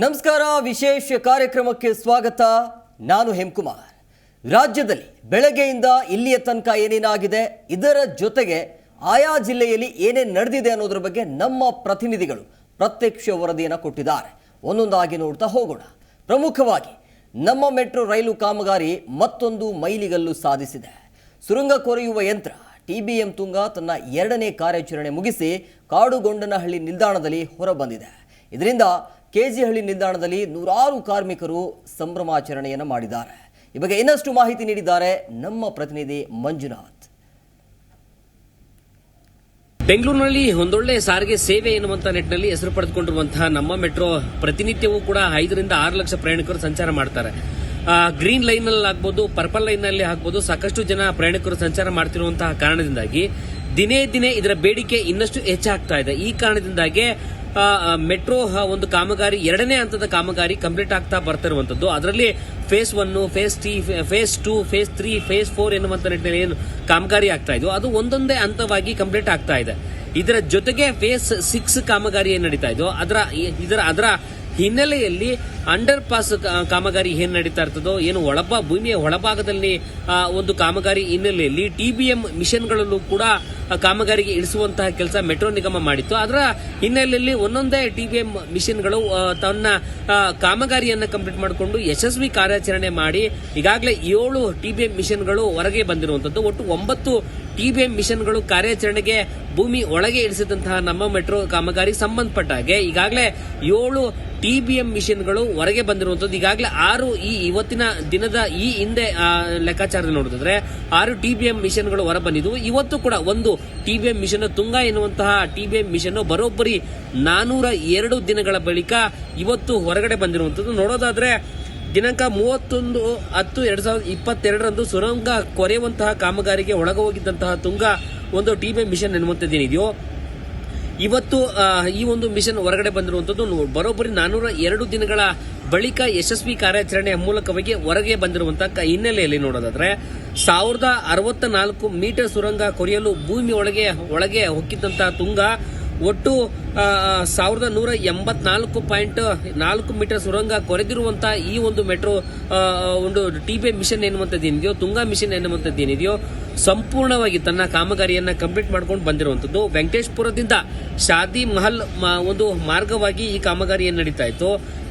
ನಮಸ್ಕಾರ, ವಿಶೇಷ ಕಾರ್ಯಕ್ರಮಕ್ಕೆ ಸ್ವಾಗತ. ನಾನು ಹೆಮ್ಕುಮಾರ್. ರಾಜ್ಯದಲ್ಲಿ ಬೆಳಗ್ಗೆಯಿಂದ ಇಲ್ಲಿಯ ತನಕ ಏನೇನಾಗಿದೆ, ಇದರ ಜೊತೆಗೆ ಆಯಾ ಜಿಲ್ಲೆಯಲ್ಲಿ ಏನೇನು ನಡೆದಿದೆ ಅನ್ನೋದ್ರ ಬಗ್ಗೆ ನಮ್ಮ ಪ್ರತಿನಿಧಿಗಳು ಪ್ರತ್ಯಕ್ಷ ವರದಿಯನ್ನು ಕೊಟ್ಟಿದ್ದಾರೆ. ಒಂದೊಂದಾಗಿ ನೋಡ್ತಾ ಹೋಗೋಣ. ಪ್ರಮುಖವಾಗಿ, ನಮ್ಮ ಮೆಟ್ರೋ ರೈಲು ಕಾಮಗಾರಿ ಮತ್ತೊಂದು ಮೈಲಿಗಲ್ಲು ಸಾಧಿಸಿದೆ. ಸುರಂಗ ಕೊರೆಯುವ ಯಂತ್ರ ಟಿಬಿಎಂ ತುಂಗ ತನ್ನ ಎರಡನೇ ಕಾರ್ಯಾಚರಣೆ ಮುಗಿಸಿ ಕಾಡುಗೊಂಡನಹಳ್ಳಿ ನಿಲ್ದಾಣದಲ್ಲಿ ಹೊರಬಂದಿದೆ. ಇದರಿಂದ ಕೆಜಿಹಳ್ಳಿ ನಿಲ್ದಾಣದಲ್ಲಿ ನೂರಾರು ಕಾರ್ಮಿಕರು ಸಂಭ್ರಮಾಚರಣೆಯನ್ನು ಮಾಡಿದ್ದಾರೆ. ಈ ಬಗ್ಗೆ ಇನ್ನಷ್ಟು ಮಾಹಿತಿ ನೀಡಿದ್ದಾರೆ ನಮ್ಮ ಪ್ರತಿನಿಧಿ ಮಂಜುನಾಥ್. ಬೆಂಗಳೂರಿನಲ್ಲಿ ಒಂದೊಳ್ಳೆ ಸಾರಿಗೆ ಸೇವೆ ಎನ್ನುವಂತಹ ನಿಟ್ಟಿನಲ್ಲಿ ಹೆಸರು ಪಡೆದುಕೊಂಡಿರುವಂತಹ ನಮ್ಮ ಮೆಟ್ರೋ ಪ್ರತಿನಿತ್ಯವೂ ಕೂಡ ಐದರಿಂದ ಆರು ಲಕ್ಷ ಪ್ರಯಾಣಿಕರು ಸಂಚಾರ ಮಾಡ್ತಾರೆ. ಗ್ರೀನ್ ಲೈನ್ನಲ್ಲಿ ಆಗ್ಬೋದು, ಪರ್ಪಲ್ ಲೈನ್ನಲ್ಲಿ ಆಗ್ಬೋದು, ಸಾಕಷ್ಟು ಜನ ಪ್ರಯಾಣಿಕರು ಸಂಚಾರ ಮಾಡ್ತಿರುವಂತಹ ಕಾರಣದಿಂದಾಗಿ ದಿನೇ ದಿನೇ ಇದರ ಬೇಡಿಕೆ ಇನ್ನಷ್ಟು ಹೆಚ್ಚಾಗ್ತಾ ಇದೆ. ಈ ಕಾರಣದಿಂದಾಗಿ ಮೆಟ್ರೋ ಒಂದು ಕಾಮಗಾರಿ, ಎರಡನೇ ಹಂತದ ಕಾಮಗಾರಿ ಕಂಪ್ಲೀಟ್ ಆಗ್ತಾ ಬರ್ತಿರುವಂತದ್ದು. ಅದರಲ್ಲಿ phase one phase T phase two phase three phase four ಎನ್ನುವಂತ ನಿಟ್ಟಿನಲ್ಲಿ ಏನು ಕಾಮಗಾರಿ ಆಗ್ತಾ ಇದೆಯೋ ಅದು ಒಂದೊಂದೇ ಹಂತವಾಗಿ ಕಂಪ್ಲೀಟ್ ಆಗ್ತಾ ಇದೆ. ಇದರ ಜೊತೆಗೆ ಫೇಸ್ ಸಿಕ್ಸ್ ಕಾಮಗಾರಿ ಏನ್ ನಡೀತಾ ಇದೆಯೋ ಅದರ, ಇದರ, ಅದರ ಹಿನ್ನೆಲೆಯಲ್ಲಿ ಅಂಡರ್ ಪಾಸ್ ಕಾಮಗಾರಿ ಏನ್ ನಡೀತಾ ಇರ್ತದೋ ಏನು ಒಳಬ ಭೂಮಿಯ ಒಳಭಾಗದಲ್ಲಿ ಒಂದು ಕಾಮಗಾರಿ ಹಿನ್ನೆಲೆಯಲ್ಲಿ ಟಿಬಿಎಂ ಮಿಷನ್ಗಳಲ್ಲೂ ಕೂಡ ಕಾಮಗಾರಿಗೆ ಇಳಿಸುವಂತಹ ಕೆಲಸ ಮೆಟ್ರೋ ನಿಗಮ ಮಾಡಿತ್ತು. ಅದರ ಹಿನ್ನೆಲೆಯಲ್ಲಿ ಒಂದೊಂದೇ ಟಿಬಿಎಂ ಮಿಷನ್ಗಳು ಆ, ತನ್ನ ಕಾಮಗಾರಿಯನ್ನು ಕಂಪ್ಲೀಟ್ ಮಾಡಿಕೊಂಡು ಯಶಸ್ವಿ ಕಾರ್ಯಾಚರಣೆ ಮಾಡಿ ಈಗಾಗಲೇ ಏಳು ಟಿಬಿಎಂ ಮಿಷನ್ಗಳು ಹೊರಗೆ ಬಂದಿರುವಂತದ್ದು. ಒಟ್ಟು ಒಂಬತ್ತು ಟಿಬಿಎಂ ಮಿಷನ್ಗಳು ಕಾರ್ಯಾಚರಣೆಗೆ ಭೂಮಿ ಒಳಗೆ ಇಳಿಸಿದಂತಹ ನಮ್ಮ ಮೆಟ್ರೋ ಕಾಮಗಾರಿ ಸಂಬಂಧಪಟ್ಟ ಹಾಗೆ ಈಗಾಗಲೇ ಏಳು ಟಿಬಿಎಂ ಮಿಷನ್ಗಳು ಹೊರಗೆ ಬಂದಿರುವಂತದ್ದು. ಈಗಾಗಲೇ ಆರು ಈ ಇವತ್ತಿನ ದಿನದ ಈ ಹಿಂದೆ ಲೆಕ್ಕಾಚಾರದಲ್ಲಿ ಲೆಕ್ಕಾಚಾರ ನೋಡಿದ್ರೆ ಆರು ಟಿಬಿಎಂ ಮಿಷನ್ಗಳು ಹೊರ ಬಂದಿದ್ವು. ಇವತ್ತು ಕೂಡ ಒಂದು ಟಿಬಿಎಂ ಮಿಷನ್ ತುಂಗ ಎನ್ನುವಂತಹ ಟಿಬಿಎಂ ಮಿಷನ್ ಬರೋಬ್ಬರಿ ನಾನೂರ ಎರಡು ದಿನಗಳ ಬಳಿಕ ಇವತ್ತು ಹೊರಗಡೆ ಬಂದಿರುವಂತದ್ದು. ನೋಡೋದಾದ್ರೆ, ದಿನಾಂಕ ಮೂವತ್ತೊಂದು ಹತ್ತು ಎರಡ್ ಸಾವಿರದ ಇಪ್ಪತ್ತೆರಡರಂದು ಸುರಂಗ ಕೊರೆಯುವಂತಹ ಕಾಮಗಾರಿಗೆ ಒಳಗೋಗಿದ್ದಂತಹ ತುಂಗ ಒಂದು ಟಿಬಿಎಂ ಮಿಷನ್ ಎನ್ನುವಂಥದ್ದೇನಿದೆಯೋ, ಇವತ್ತು ಈ ಒಂದು ಮಿಷನ್ ಹೊರಗಡೆ ಬಂದಿರುವಂತದ್ದು. ನೂ- ಬರೋಬ್ಬರಿ ನಾನೂರ ಎರಡು ದಿನಗಳ ಬಳಿಕ ಯಶಸ್ವಿ ಕಾರ್ಯಾಚರಣೆಯ ಮೂಲಕವಾಗಿ ಹೊರಗೆ ಬಂದಿರುವಂತಹ ಹಿನ್ನೆಲೆಯಲ್ಲಿ ನೋಡೋದಾದ್ರೆ, ಸಾವಿರದ ಅರವತ್ತ ನಾಲ್ಕು ಮೀಟರ್ ಸುರಂಗ ಕೊರೆಯಲು ಭೂಮಿ ಒಳಗೆ ಒಳಗೆ ಹೊಕ್ಕಿದ್ದಂತಹ ತುಂಗ ಒಟ್ಟು ಸಾವಿರದ ನೂರ ಎಂಬತ್ನಾಲ್ಕು ಪಾಯಿಂಟ್ ನಾಲ್ಕು ಮೀಟರ್ ಸುರಂಗ ಕೊರೆದಿರುವಂತಹ ಈ ಒಂದು ಮೆಟ್ರೋ ಒಂದು ಒಂದು ಬಿ ಮಿಷನ್ ಎನ್ನುವಂಥದ್ದು ಏನಿದೆಯೋ ತುಂಗಾ ಮಿಷನ್ ಎನ್ನುವಂಥದ್ದು ಏನಿದೆಯೋ ಸಂಪೂರ್ಣವಾಗಿ ತನ್ನ ಕಾಮಗಾರಿಯನ್ನು ಕಂಪ್ಲೀಟ್ ಮಾಡ್ಕೊಂಡು ಬಂದಿರುವಂಥದ್ದು. ವೆಂಕಟೇಶ್ಪುರದಿಂದ ಶಾದಿ ಮಹಲ್ ಒಂದು ಮಾರ್ಗವಾಗಿ ಈ ಕಾಮಗಾರಿಯನ್ನು ನಡೀತಾ ಇತ್ತು.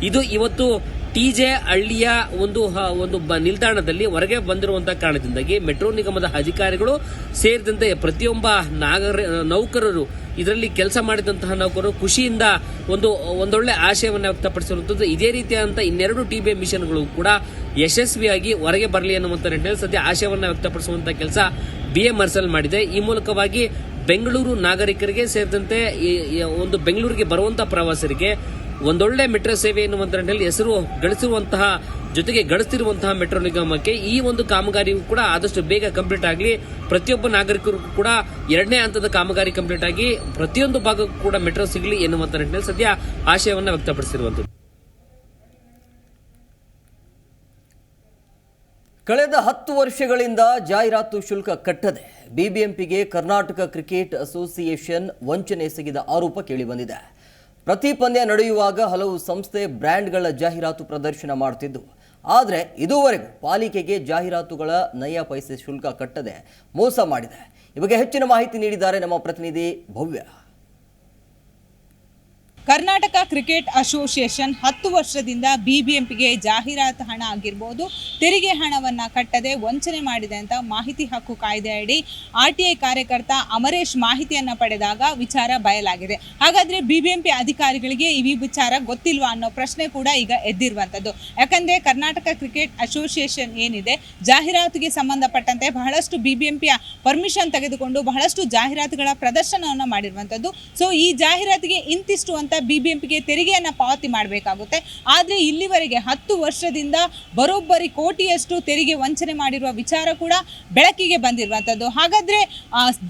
ಇದು ಇವತ್ತು ಟಿಜೆ ಹಳ್ಳಿಯ ಒಂದು ಒಂದು ಬ- ನಿಲ್ದಾಣದಲ್ಲಿ ಹೊರಗೆ ಬಂದಿರುವಂತಹ ಕಾರಣದಿಂದಾಗಿ ಮೆಟ್ರೋ ನಿಗಮದ ಅಧಿಕಾರಿಗಳು ಸೇರಿದಂತೆ ಪ್ರತಿಯೊಬ್ಬ ನಾಗರ, ನೌಕರರು ಇದರಲ್ಲಿ ಕೆಲಸ ಮಾಡಿದಂತಹ ನೌಕರರು ಖುಷಿಯಿಂದ ಒಂದು, ಒಂದೊಳ್ಳೆ ಆಶಯವನ್ನು ವ್ಯಕ್ತಪಡಿಸಿರುವಂತದ್ದು. ಇದೇ ರೀತಿಯಾದಂತಹ ಇನ್ನೆರಡು ಟಿಬಿ ಮಿಷನ್ಗಳು ಕೂಡ ಯಶಸ್ವಿಯಾಗಿ ಹೊರಗೆ ಬರಲಿ ಅನ್ನುವಂಥ ನಿಟ್ಟಿನಲ್ಲಿ ಸದ್ಯ ಆಶಯವನ್ನು ವ್ಯಕ್ತಪಡಿಸುವಂತಹ ಕೆಲಸ ಬಿ ಎ ಮರ್ಸಲ್ ಮಾಡಿದೆ. ಈ ಮೂಲಕವಾಗಿ ಬೆಂಗಳೂರು ನಾಗರಿಕರಿಗೆ ಸೇರಿದಂತೆ ಒಂದು ಬೆಂಗಳೂರಿಗೆ ಬರುವಂತಹ ಪ್ರವಾಸರಿಗೆ ಒಂದೊಳ್ಳೆ ಮೆಟ್ರೋ ಸೇವೆ ಎನ್ನುವಂತ ಹೆಸರು ಗಳಿಸಿರುವಂತಹ, ಜೊತೆಗೆ ಗಳಿಸ್ತಿರುವಂತಹ ಮೆಟ್ರೋ ನಿಗಮಕ್ಕೆ ಈ ಒಂದು ಕಾಮಗಾರಿಯು ಕೂಡ ಆದಷ್ಟು ಬೇಗ ಕಂಪ್ಲೀಟ್ ಆಗಲಿ. ಪ್ರತಿಯೊಬ್ಬ ನಾಗರಿಕರು ಕೂಡ ಎರಡನೇ ಹಂತದ ಕಾಮಗಾರಿ ಕಂಪ್ಲೀಟ್ ಆಗಿ ಪ್ರತಿಯೊಂದು ಭಾಗಕ್ಕೂ ಕೂಡ ಮೆಟ್ರೋ ಸಿಗಲಿ ಎನ್ನುವಂತ ನಿಟ್ಟಿನಲ್ಲಿ ಸದ್ಯ ಆಶಯವನ್ನು ವ್ಯಕ್ತಪಡಿಸಿರುವಂತದ್ದು ಕಳೆದ ಹತ್ತು ವರ್ಷಗಳಿಂದ ಜಾಹೀರಾತು ಶುಲ್ಕ ಕಟ್ಟದೆ. ಬಿಬಿಎಂಪಿಗೆ ಕರ್ನಾಟಕ ಕ್ರಿಕೆಟ್ ಅಸೋಸಿಯೇಷನ್ ವಂಚನೆ ಎಸಗಿದ ಆರೋಪ ಕೇಳಿಬಂದಿದೆ. ಪ್ರತಿ ಪಂದ್ಯ ನಡೆಯುವಾಗ ಹಲವು ಸಂಸ್ಥೆ ಬ್ರ್ಯಾಂಡ್ಗಳ ಜಾಹೀರಾತು ಪ್ರದರ್ಶನ ಮಾಡುತ್ತಿದ್ದು ಆದರೆ ಇದುವರೆಗೂ ಪಾಲಿಕೆಗೆ ಜಾಹೀರಾತುಗಳ ನಯ ಪೈಸೆ ಶುಲ್ಕ ಕಟ್ಟದೆ ಮೋಸ ಮಾಡಿದೆ. ಈ ಹೆಚ್ಚಿನ ಮಾಹಿತಿ ನೀಡಿದ್ದಾರೆ ನಮ್ಮ ಪ್ರತಿನಿಧಿ ಭವ್ಯ. ಕರ್ನಾಟಕ ಕ್ರಿಕೆಟ್ ಅಸೋಸಿಯೇಷನ್ ಹತ್ತು ವರ್ಷದಿಂದ ಬಿಬಿಎಂಪಿಗೆ ಜಾಹೀರಾತು ಹಣ ಆಗಿರ್ಬೋದು, ತೆರಿಗೆ ಹಣವನ್ನು ಕಟ್ಟದೆ ವಂಚನೆ ಮಾಡಿದೆ ಅಂತ ಮಾಹಿತಿ ಹಕ್ಕು ಕಾಯ್ದೆ ಅಡಿ ಆರ್ ಟಿ ಐ ಕಾರ್ಯಕರ್ತ ಅಮರೇಶ್ ಮಾಹಿತಿಯನ್ನು ಪಡೆದಾಗ ವಿಚಾರ ಬಯಲಾಗಿದೆ. ಹಾಗಾದ್ರೆ ಬಿಬಿಎಂಪಿ ಅಧಿಕಾರಿಗಳಿಗೆ ಈ ವಿಚಾರ ಗೊತ್ತಿಲ್ವಾ ಅನ್ನೋ ಪ್ರಶ್ನೆ ಕೂಡ ಈಗ ಎದ್ದಿರುವಂಥದ್ದು ಯಾಕಂದರೆ ಕರ್ನಾಟಕ ಕ್ರಿಕೆಟ್ ಅಸೋಸಿಯೇಷನ್ ಏನಿದೆ, ಜಾಹೀರಾತಿಗೆ ಸಂಬಂಧಪಟ್ಟಂತೆ ಬಹಳಷ್ಟು ಬಿಬಿಎಂಪಿಯ ಪರ್ಮಿಷನ್ ತೆಗೆದುಕೊಂಡು ಬಹಳಷ್ಟು ಜಾಹೀರಾತುಗಳ ಪ್ರದರ್ಶನವನ್ನು ಮಾಡಿರುವಂಥದ್ದು ಸೊ ಈ ಜಾಹೀರಾತಿಗೆ ಇಂತಿಷ್ಟು ಅಂತ ಬಿಬಿಎಂಪಿಗೆ ತೆರಿಗೆಯನ್ನು ಪಾವತಿ ಮಾಡಬೇಕಾಗುತ್ತೆ. ಆದರೆ ಇಲ್ಲಿವರೆಗೆ ಹತ್ತು ವರ್ಷದಿಂದ ಬರೋಬ್ಬರಿ ಕೋಟಿಯಷ್ಟು ತೆರಿಗೆ ವಂಚನೆ ಮಾಡಿರುವ ವಿಚಾರ ಕೂಡ ಬೆಳಕಿಗೆ ಬಂದಿರುವಂಥದ್ದು. ಹಾಗಾದರೆ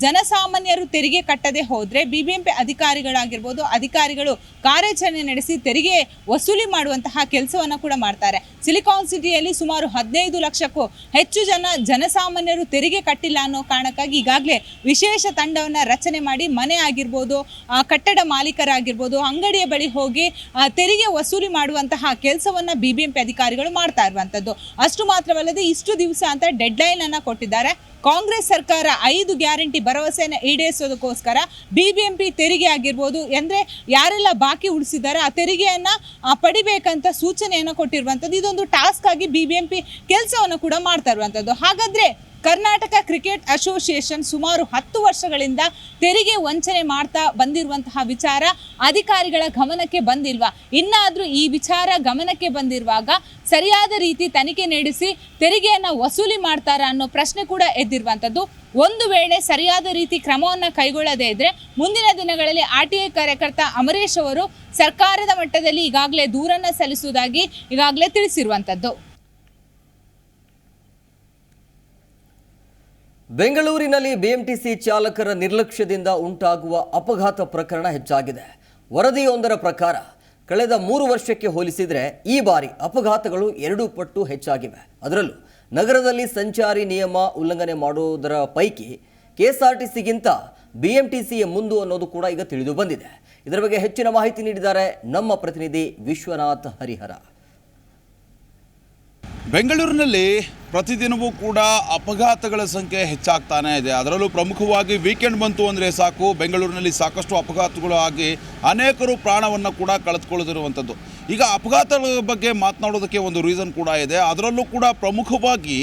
ಜನಸಾಮಾನ್ಯರು ತೆರಿಗೆ ಕಟ್ಟದೆ ಹೋದ್ರೆ ಬಿಬಿಎಂಪಿ ಅಧಿಕಾರಿಗಳಾಗಿರ್ಬೋದು, ಅಧಿಕಾರಿಗಳು ಕಾರ್ಯಾಚರಣೆ ನಡೆಸಿ ತೆರಿಗೆ ವಸೂಲಿ ಮಾಡುವಂತಹ ಕೆಲಸವನ್ನು ಕೂಡ ಮಾಡ್ತಾರೆ. ಸಿಲಿಕಾನ್ ಸಿಟಿಯಲ್ಲಿ ಸುಮಾರು ಹದಿನೈದು ಲಕ್ಷಕ್ಕೂ ಹೆಚ್ಚು ಜನ ಜನಸಾಮಾನ್ಯರು ತೆರಿಗೆ ಕಟ್ಟಿಲ್ಲ ಅನ್ನೋ ಕಾರಣಕ್ಕಾಗಿ ಈಗಾಗಲೇ ವಿಶೇಷ ತಂಡವನ್ನು ರಚನೆ ಮಾಡಿ ಮನೆ ಆಗಿರ್ಬೋದು ಕಟ್ಟಡ ಮಾಲೀಕರಾಗಿರ್ಬೋದು ಅಂಗಡಿಯ ಬಳಿ ಹೋಗಿ ತೆರಿಗೆ ವಸೂಲಿ ಮಾಡುವಂತಹ ಕೆಲಸವನ್ನ ಬಿಬಿಎಂಪಿ ಅಧಿಕಾರಿಗಳು ಮಾಡ್ತಾ ಇರುವಂತದ್ದು. ಅಷ್ಟು ಮಾತ್ರವಲ್ಲದೆ ಇಷ್ಟು ದಿವಸ ಅಂತ ಡೆಡ್ಲೈನ್ ಅನ್ನು ಕೊಟ್ಟಿದ್ದಾರೆ. ಕಾಂಗ್ರೆಸ್ ಸರ್ಕಾರ ಐದು ಗ್ಯಾರಂಟಿ ಭರವಸೆಯನ್ನು ಈಡೇರಿಸೋದಕ್ಕೋಸ್ಕರ ಬಿಬಿಎಂಪಿ ತೆರಿಗೆ ಆಗಿರ್ಬೋದು, ಅಂದ್ರೆ ಯಾರೆಲ್ಲ ಬಾಕಿ ಉಳಿಸಿದ್ದಾರೆ ಆ ತೆರಿಗೆಯನ್ನ ಪಡಿಬೇಕಂತ ಸೂಚನೆಯನ್ನು ಕೊಟ್ಟಿರುವಂಥದ್ದು ಇದೊಂದು ಟಾಸ್ಕ್ ಆಗಿ ಬಿಬಿಎಂಪಿ ಕೆಲಸವನ್ನು ಕೂಡ ಮಾಡ್ತಾ ಇರುವಂಥದ್ದು ಹಾಗಾದ್ರೆ ಕರ್ನಾಟಕ ಕ್ರಿಕೆಟ್ ಅಸೋಸಿಯೇಷನ್ ಸುಮಾರು ಹತ್ತು ವರ್ಷಗಳಿಂದ ತೆರಿಗೆ ವಂಚನೆ ಮಾಡ್ತಾ ಬಂದಿರುವಂತಹ ವಿಚಾರ ಅಧಿಕಾರಿಗಳ ಗಮನಕ್ಕೆ ಬಂದಿಲ್ವಾ? ಇನ್ನಾದರೂ ಈ ವಿಚಾರ ಗಮನಕ್ಕೆ ಬಂದಿರುವಾಗ ಸರಿಯಾದ ರೀತಿ ತನಿಖೆ ನಡೆಸಿ ತೆರಿಗೆಯನ್ನು ವಸೂಲಿ ಮಾಡ್ತಾರಾ ಅನ್ನೋ ಪ್ರಶ್ನೆ ಕೂಡ ಎದ್ದಿರುವಂಥದ್ದು. ಒಂದು ವೇಳೆ ಸರಿಯಾದ ರೀತಿ ಕ್ರಮವನ್ನು ಕೈಗೊಳ್ಳದೇ ಇದ್ದರೆ ಮುಂದಿನ ದಿನಗಳಲ್ಲಿ ಆರ್ ಟಿ ಐ ಕಾರ್ಯಕರ್ತ ಅಮರೇಶ್ ಅವರು ಸರ್ಕಾರದ ಮಟ್ಟದಲ್ಲಿ ಈಗಾಗಲೇ ದೂರನ್ನು ಸಲ್ಲಿಸುವುದಾಗಿ ಈಗಾಗಲೇ ತಿಳಿಸಿರುವಂಥದ್ದು. ಬೆಂಗಳೂರಿನಲ್ಲಿ ಬಿಎಂಟಿಸಿ ಚಾಲಕರ ನಿರ್ಲಕ್ಷ್ಯದಿಂದ ಉಂಟಾಗುವ ಅಪಘಾತ ಪ್ರಕರಣ ಹೆಚ್ಚಾಗಿದೆ. ವರದಿಯೊಂದರ ಪ್ರಕಾರ, ಕಳೆದ ಮೂರು ವರ್ಷಕ್ಕೆ ಹೋಲಿಸಿದರೆ ಈ ಬಾರಿ ಅಪಘಾತಗಳು ಎರಡು ಪಟ್ಟು ಹೆಚ್ಚಾಗಿವೆ. ಅದರಲ್ಲೂ ನಗರದಲ್ಲಿ ಸಂಚಾರಿ ನಿಯಮ ಉಲ್ಲಂಘನೆ ಮಾಡುವುದರ ಪೈಕಿ ಕೆಎಸ್ಆರ್ಟಿಸಿಗಿಂತ ಬಿಎಂಟಿಸಿಯ ಮುಂದು ಅನ್ನೋದು ಕೂಡ ಈಗ ತಿಳಿದು ಬಂದಿದೆ. ಇದರ ಬಗ್ಗೆ ಹೆಚ್ಚಿನ ಮಾಹಿತಿ ನೀಡಿದ್ದಾರೆ ನಮ್ಮ ಪ್ರತಿನಿಧಿ ವಿಶ್ವನಾಥ್ ಹರಿಹರ. ಬೆಂಗಳೂರಿನಲ್ಲಿ ಪ್ರತಿದಿನವೂ ಕೂಡ ಅಪಘಾತಗಳ ಸಂಖ್ಯೆ ಹೆಚ್ಚಾಗ್ತಾನೆ ಇದೆ. ಅದರಲ್ಲೂ ಪ್ರಮುಖವಾಗಿ ವೀಕೆಂಡ್ ಬಂತು ಅಂದರೆ ಸಾಕು, ಬೆಂಗಳೂರಿನಲ್ಲಿ ಸಾಕಷ್ಟು ಅಪಘಾತಗಳು ಆಗಿ ಅನೇಕರು ಪ್ರಾಣವನ್ನು ಕೂಡ ಕಳೆದುಕೊಳ್ಳದಿರುವಂಥದ್ದು. ಈಗ ಅಪಘಾತಗಳ ಬಗ್ಗೆ ಮಾತನಾಡೋದಕ್ಕೆ ಒಂದು ರೀಸನ್ ಕೂಡ ಇದೆ. ಅದರಲ್ಲೂ ಕೂಡ ಪ್ರಮುಖವಾಗಿ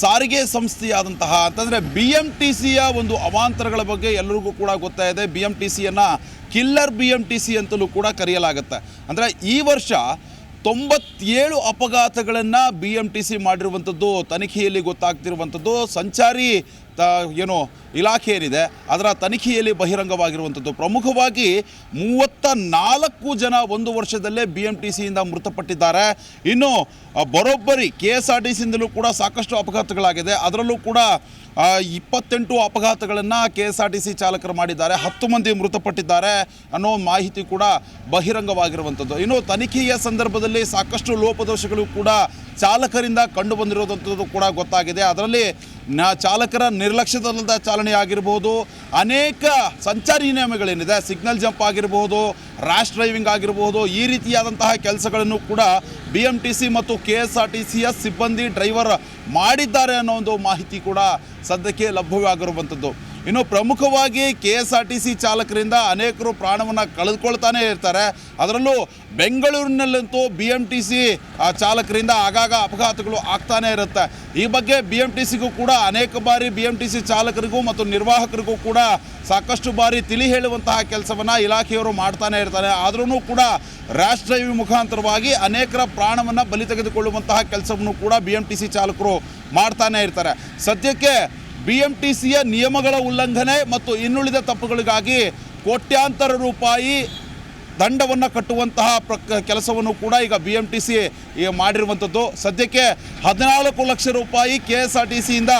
ಸಾರಿಗೆ ಸಂಸ್ಥೆಯಾದಂತಹ ಅಂತಂದರೆ ಬಿ ಎಂ ಟಿ ಸಿಯ ಒಂದು ಅವಾಂತರಗಳ ಬಗ್ಗೆ ಎಲ್ಲರಿಗೂ ಕೂಡ ಗೊತ್ತಾ ಇದೆ. B M T ಸಿಯನ್ನು killer B M T C ಅಂತಲೂ ಕೂಡ ಕರೆಯಲಾಗುತ್ತೆ. ಅಂದರೆ ಈ ವರ್ಷ ತೊಂಬತ್ತೇಳು ಅಪಘಾತಗಳನ್ನು ಬಿ ಎಂ ಟಿ ಸಿ ಮಾಡಿರುವಂಥದ್ದು, ತನಿಖೆಯಲ್ಲಿ ಗೊತ್ತಾಗ್ತಿರುವಂಥದ್ದು, ಸಂಚಾರಿ ತ, ಏನು ಇಲಾಖೆ ಏನಿದೆ ಅದರ ತನಿಖೆಯಲ್ಲಿ ಬಹಿರಂಗವಾಗಿರುವಂಥದ್ದು. ಪ್ರಮುಖವಾಗಿ ಮೂವತ್ತ ನಾಲ್ಕು ಜನ ಒಂದು ವರ್ಷದಲ್ಲೇ ಬಿ ಎಂ ಟಿ ಸಿಯಿಂದ ಮೃತಪಟ್ಟಿದ್ದಾರೆ. ಇನ್ನು ಬರೋಬ್ಬರಿ, ಕೆ ಎಸ್ ಆರ್ ಟಿ ಸಿಯಿಂದಲೂ ಕೂಡ ಸಾಕಷ್ಟು ಅಪಘಾತಗಳಾಗಿದೆ. ಅದರಲ್ಲೂ ಕೂಡ ಇಪ್ಪತ್ತೆಂಟು ಅಪಘಾತಗಳನ್ನು K S R T C ಚಾಲಕರು ಮಾಡಿದ್ದಾರೆ. ಹತ್ತು ಮಂದಿ ಮೃತಪಟ್ಟಿದ್ದಾರೆ ಅನ್ನೋ ಮಾಹಿತಿ ಕೂಡ ಬಹಿರಂಗವಾಗಿರುವಂಥದ್ದು. ಇನ್ನು ತನಿಖೆಯ ಸಂದರ್ಭದಲ್ಲಿ ಸಾಕಷ್ಟು ಲೋಪದೋಷಗಳು ಕೂಡ ಚಾಲಕರಿಂದ ಕಂಡು ಬಂದಿರೋದಂಥದ್ದು ಕೂಡ ಗೊತ್ತಾಗಿದೆ. ಅದರಲ್ಲಿ ನ, ಚಾಲಕರ ನಿರ್ಲಕ್ಷ್ಯದಲ್ಲದ ಚಾಲನೆ ಆಗಿರ್ಬೋದು, ಅನೇಕ ಸಂಚಾರಿ ನಿಯಮಗಳೇನಿದೆ ಸಿಗ್ನಲ್ ಜಂಪ್ ಆಗಿರ್ಬೋದು ರ್ಯಾಶ್ ಡ್ರೈವಿಂಗ್ ಆಗಿರಬಹುದು ಈ ರೀತಿಯಾದಂತಹ ಕೆಲಸಗಳನ್ನು ಕೂಡ ಬಿ ಎಂ ಟಿ ಸಿ ಮತ್ತು ಕೆ ಎಸ್ ಆರ್ ಟಿ ಸಿಯ ಸಿಬ್ಬಂದಿ ಡ್ರೈವರ್ ಮಾಡಿದ್ದಾರೆ ಅನ್ನೋ ಒಂದು ಮಾಹಿತಿ ಕೂಡ ಸದ್ಯಕ್ಕೆ ಲಭ್ಯವಾಗಿರುವಂಥದ್ದು ಇನ್ನು ಪ್ರಮುಖವಾಗಿ K S R T C ಚಾಲಕರಿಂದ ಅನೇಕರು ಪ್ರಾಣವನ್ನು ಕಳೆದುಕೊಳ್ತಾನೆ ಇರ್ತಾರೆ. ಅದರಲ್ಲೂ ಬೆಂಗಳೂರಿನಲ್ಲಂತೂ ಬಿ ಎಂ ಟಿ ಸಿ ಚಾಲಕರಿಂದ ಆಗಾಗ ಅಪಘಾತಗಳು ಆಗ್ತಾನೆ ಇರುತ್ತೆ. ಈ ಬಗ್ಗೆ ಬಿ ಎಂ ಟಿ ಸಿಗೂ ಕೂಡ ಅನೇಕ ಬಾರಿ ಬಿ ಎಂ ಟಿ ಸಿ ಚಾಲಕರಿಗೂ ಮತ್ತು ನಿರ್ವಾಹಕರಿಗೂ ಕೂಡ ಸಾಕಷ್ಟು ಬಾರಿ ತಿಳಿ ಹೇಳುವಂತಹ ಕೆಲಸವನ್ನು ಇಲಾಖೆಯವರು ಮಾಡ್ತಾನೆ ಇರ್ತಾರೆ. ಆದ್ರೂ ಕೂಡ ರ್ಯಾಶ್ ಮುಖಾಂತರವಾಗಿ ಅನೇಕರ ಪ್ರಾಣವನ್ನು ಬಲಿ ತೆಗೆದುಕೊಳ್ಳುವಂತಹ ಕೆಲಸವನ್ನು ಕೂಡ ಬಿ ಎಂ ಟಿ ಸಿ ಚಾಲಕರು ಮಾಡ್ತಾನೆ ಇರ್ತಾರೆ. ಸದ್ಯಕ್ಕೆ ಬಿ ಎಂ ನಿಯಮಗಳ ಉಲ್ಲಂಘನೆ ಮತ್ತು ಇನ್ನುಳಿದ ತಪ್ಪುಗಳಿಗಾಗಿ ಕೋಟ್ಯಾಂತರ ರೂಪಾಯಿ ದಂಡವನ್ನು ಕಟ್ಟುವಂತಹ ಪ್ರಕ, ಕೆಲಸವನ್ನು ಕೂಡ ಈಗ ಬಿ ಎಂ ಟಿ ಸಿ ಮಾಡಿರುವಂಥದ್ದು. ಸದ್ಯಕ್ಕೆ ಹದಿನಾಲ್ಕು ಲಕ್ಷ ರೂಪಾಯಿ ಕೆ ಎಸ್ ಆರ್ ಟಿ ಸಿಯಿಂದ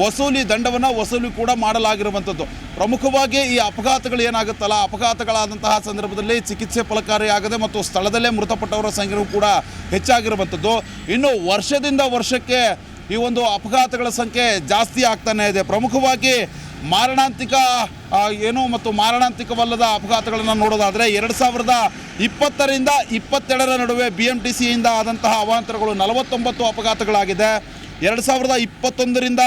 ವಸೂಲಿ ದಂಡವನ್ನು ವಸೂಲಿ ಕೂಡ ಮಾಡಲಾಗಿರುವಂಥದ್ದು. ಪ್ರಮುಖವಾಗಿ ಈ ಅಪಘಾತಗಳು ಏನಾಗುತ್ತಲ್ಲ, ಅಪಘಾತಗಳಾದಂತಹ ಸಂದರ್ಭದಲ್ಲಿ ಚಿಕಿತ್ಸೆ ಫಲಕಾರಿಯಾಗದೆ ಮತ್ತು ಸ್ಥಳದಲ್ಲೇ ಮೃತಪಟ್ಟವರ ಸಂಖ್ಯೆಯೂ ಕೂಡ ಹೆಚ್ಚಾಗಿರುವಂಥದ್ದು. ಇನ್ನು ವರ್ಷದಿಂದ ವರ್ಷಕ್ಕೆ ಈ ಒಂದು ಅಪಘಾತಗಳ ಸಂಖ್ಯೆ ಜಾಸ್ತಿ ಆಗ್ತಾನೆ ಇದೆ. ಪ್ರಮುಖವಾಗಿ ಮಾರಣಾಂತಿಕ ಏನು ಮತ್ತು ಮಾರಣಾಂತಿಕವಲ್ಲದ ಅಪಘಾತಗಳನ್ನು ನೋಡೋದಾದರೆ ಎರಡು ಸಾವಿರದ ಇಪ್ಪತ್ತರಿಂದ ಇಪ್ಪತ್ತೆರಡರ ನಡುವೆ ಬಿ ಎಂ ಟಿ ಸಿಯಿಂದ ಆದಂತಹ ಅವಾಂತರಗಳು ನಲವತ್ತೊಂಬತ್ತು ಅಪಘಾತಗಳಾಗಿದೆ. ಎರಡು ಸಾವಿರದ ಇಪ್ಪತ್ತೊಂದರಿಂದ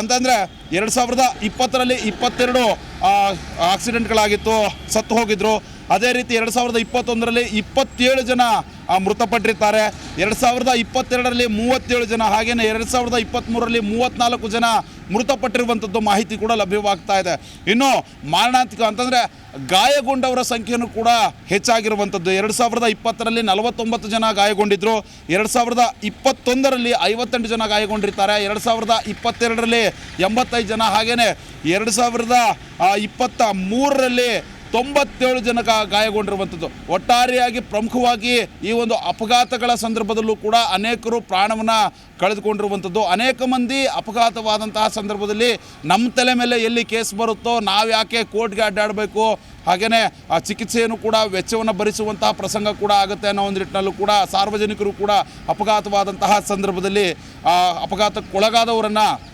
ಅಂತಂದರೆ ಎರಡು ಸಾವಿರದ ಇಪ್ಪತ್ತರಲ್ಲಿ ಇಪ್ಪತ್ತೆರಡು ಆಕ್ಸಿಡೆಂಟ್ಗಳಾಗಿತ್ತು, ಸತ್ತು ಹೋಗಿದ್ರು. ಅದೇ ರೀತಿ ಎರಡು ಸಾವಿರದ ಇಪ್ಪತ್ತೊಂದರಲ್ಲಿ ಇಪ್ಪತ್ತೇಳು ಜನ ಮೃತಪಟ್ಟಿರ್ತಾರೆ. ಎರಡು ಸಾವಿರದ ಇಪ್ಪತ್ತೆರಡರಲ್ಲಿ ಮೂವತ್ತೇಳು ಜನ ಹಾಗೆಯೇ ಎರಡು ಸಾವಿರದ ಇಪ್ಪತ್ತ್ಮೂರರಲ್ಲಿ ಮೂವತ್ತ್ನಾಲ್ಕು ಜನ ಮೃತಪಟ್ಟಿರುವಂಥದ್ದು ಮಾಹಿತಿ ಕೂಡ ಲಭ್ಯವಾಗ್ತಾ ಇದೆ. ಇನ್ನು ಮಾರಣಾಂತಿಕ ಅಂತಂದರೆ ಗಾಯಗೊಂಡವರ ಸಂಖ್ಯೆಯೂ ಕೂಡ ಹೆಚ್ಚಾಗಿರುವಂಥದ್ದು. ಎರಡು ಸಾವಿರದ ಇಪ್ಪತ್ತರಲ್ಲಿ ನಲವತ್ತೊಂಬತ್ತು ಜನ ಗಾಯಗೊಂಡಿದ್ದರು ಎರಡು ಸಾವಿರದ ಇಪ್ಪತ್ತೊಂದರಲ್ಲಿ ಐವತ್ತೆಂಟು ಜನ ಗಾಯಗೊಂಡಿರ್ತಾರೆ. ಎರಡು ಸಾವಿರದ ಇಪ್ಪತ್ತೆರಡರಲ್ಲಿ ಎಂಬತ್ತೈದು ಜನ ಹಾಗೆಯೇ ಎರಡು ಸಾವಿರದ ಇಪ್ಪತ್ತ ಮೂರರಲ್ಲಿ ತೊಂಬತ್ತೇಳು ಜನ ಗಾ- ಗಾಯಗೊಂಡಿರುವಂಥದ್ದು. ಒಟ್ಟಾರೆಯಾಗಿ ಪ್ರಮುಖವಾಗಿ ಈ ಒಂದು ಅಪಘಾತಗಳ ಸಂದರ್ಭದಲ್ಲೂ ಕೂಡ ಅನೇಕರು ಪ್ರಾಣವನ್ನು ಕಳೆದುಕೊಂಡಿರುವಂಥದ್ದು. ಅನೇಕ ಮಂದಿ ಅಪಘಾತವಾದಂತಹ ಸಂದರ್ಭದಲ್ಲಿ ನಮ್ಮ ತಲೆ ಮೇಲೆ ಎಲ್ಲಿ ಕೇಸ್ ಬರುತ್ತೋ ನಾವು ಯಾಕೆ ಕೋರ್ಟ್ಗೆ ಅಡ್ಡಾಡಬೇಕು? ಹಾಗೆಯೇ ಆ ಚಿಕಿತ್ಸೆಯನ್ನು ಕೂಡ ವೆಚ್ಚವನ್ನು ಭರಿಸುವಂತಹ ಪ್ರಸಂಗ ಕೂಡ ಆಗುತ್ತೆ ಅನ್ನೋ ಒಂದು ನಿಟ್ಟಿನಲ್ಲೂ ಕೂಡ ಸಾರ್ವಜನಿಕರು ಕೂಡ ಅಪಘಾತವಾದಂತಹ ಸಂದರ್ಭದಲ್ಲಿ ಅಪಘಾತಕ್ಕೊಳಗಾದವರನ್ನು